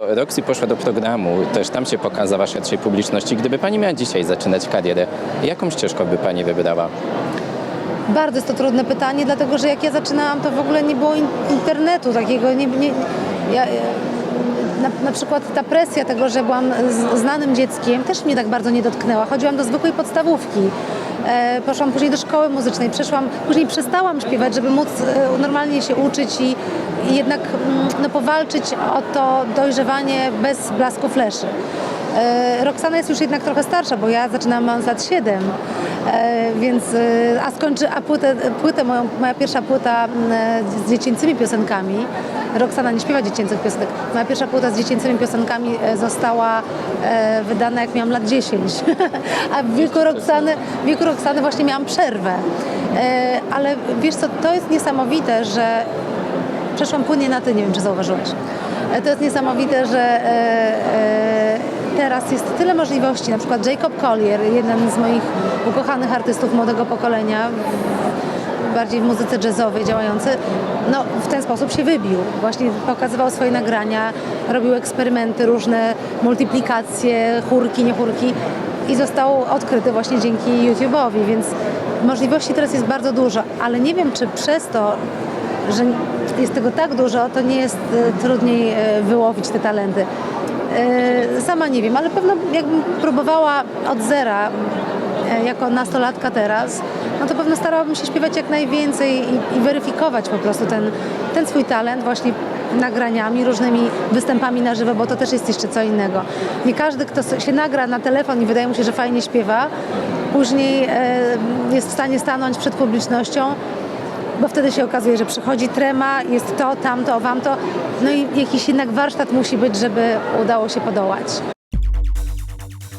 Roxy poszła do programu, też tam się pokazała szerszej publiczności. Gdyby pani miała dzisiaj zaczynać karierę, jaką ścieżką by pani wybrała? Bardzo jest to trudne pytanie, dlatego że jak ja zaczynałam, to w ogóle nie było in- internetu takiego. Nie, nie, ja, na, na przykład ta presja tego, że byłam znanym dzieckiem, też mnie tak bardzo nie dotknęła. Chodziłam do zwykłej podstawówki. E, poszłam później do szkoły muzycznej, przeszłam, później przestałam śpiewać, żeby móc e, normalnie się uczyć i, i jednak mm, no, powalczyć o to dojrzewanie bez blasku fleszy. E, Roxana jest już jednak trochę starsza, bo ja zaczynałam mając lat 7, e, więc, e, a skończy, a płytę, płytę moją, moja pierwsza płyta z dziecięcymi piosenkami, Roxana nie śpiewa dziecięcych piosenek, moja pierwsza płyta z dziecięcymi piosenkami została wydana jak miałam lat 10, a w wieku Roxany, w wieku Roxany właśnie miałam przerwę. Ale wiesz co, to jest niesamowite, że przeszłam płynnie na ty, nie wiem czy zauważyłeś. To jest niesamowite, że teraz jest tyle możliwości. Na przykład Jacob Collier, jeden z moich ukochanych artystów młodego pokolenia, bardziej w muzyce jazzowej działający, no w ten sposób się wybił. Właśnie pokazywał swoje nagrania, robił eksperymenty różne, multiplikacje, chórki, nie chórki i został odkryty właśnie dzięki YouTube'owi, więc możliwości teraz jest bardzo dużo, ale nie wiem, czy przez to, że jest tego tak dużo, to nie jest e, trudniej e, wyłowić te talenty. E, Sama nie wiem, ale pewno jakbym próbowała od zera jako nastolatka teraz, no to pewno starałabym się śpiewać jak najwięcej i, i weryfikować po prostu ten, ten swój talent właśnie nagraniami, różnymi występami na żywo, bo to też jest jeszcze co innego. Nie każdy, kto się nagra na telefon i wydaje mu się, że fajnie śpiewa, później jest w stanie stanąć przed publicznością bo wtedy się okazuje, że przychodzi trema, jest to, tamto, wamto, no i jakiś jednak warsztat musi być, żeby udało się podołać.